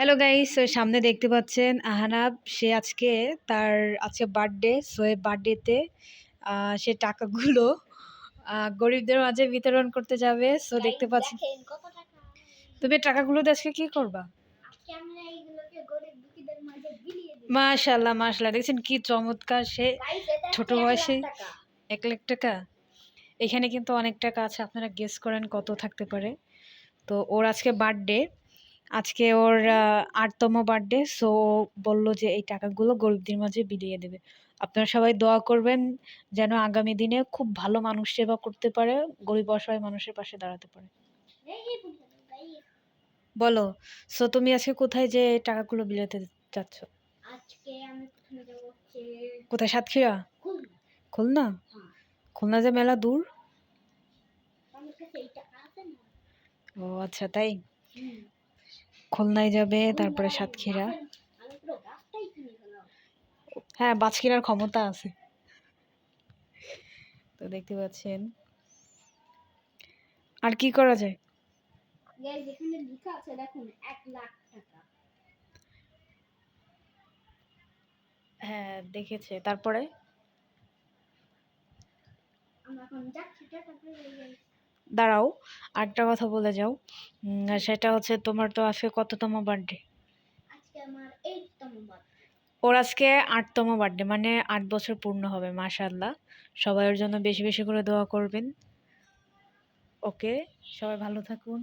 Hello guys সামনে দেখতে পাচ্ছেন আহানাব। সে আজকে তার আজকে বার্থডে সো এই বার্থডেতে সে টাকাগুলো গরিবদের মাঝে বিতরণ করতে যাবে। সো দেখতে পাচ্ছেন। তুমি টাকাগুলো আজকে কি করবা? মাশাল্লাহ মাশাল্লাহ দেখছেন কি চমৎকার? সে ছোট বয়সে এক লাখ টাকা। এখানে কিন্তু অনেক টাকা আছে। আপনারা গেস করেন কত থাকতে পারে। তো ওর আজকে বার্থডে আজকে ওর আটতম বার্থডে সো বলল যে এই টাকাগুলো গরিবদের মাঝে বিলিয়ে দেবে। আপনারা সবাই দোয়া করবেন যেন আগামী দিনে খুব ভালো মানুষ সেবা করতে পারে গরিব অসহায় মানুষের পাশে দাঁড়াতে পারে। বলো সো তুমি আজকে কোথায় যে টাকাগুলো বিলাতে যাচ্ছ আজকে আমি কোথায় সাতক্ষীরা? খুলনা। খুলনা? হ্যাঁ। যে মেলা দূর? ও আচ্ছা তাই। খুলনায় যাবে তারপরে সাতক্ষীরা। হ্যাঁ বাজ কেনার ক্ষমতা আছে। তো দেখতে পাচ্ছেন। আর কি করা যায়? এখানে লেখা আছে দেখুন এক লাখ টাকা। হ্যাঁ দেখেছে। তারপরে? আমরা এখন যাচ্ছি। দাঁড়াও আরেকটা কথা বলে যাও। সেটা হচ্ছে তোমার তো আজকে কততম বার্থডে ওর আজকে আটতম বার্থডে মানে আট বছর পূর্ণ হবে মাশাল্লাহ সবাই ওর জন্য বেশি বেশি করে দোয়া করবেন। ওকে সবাই ভালো থাকুন।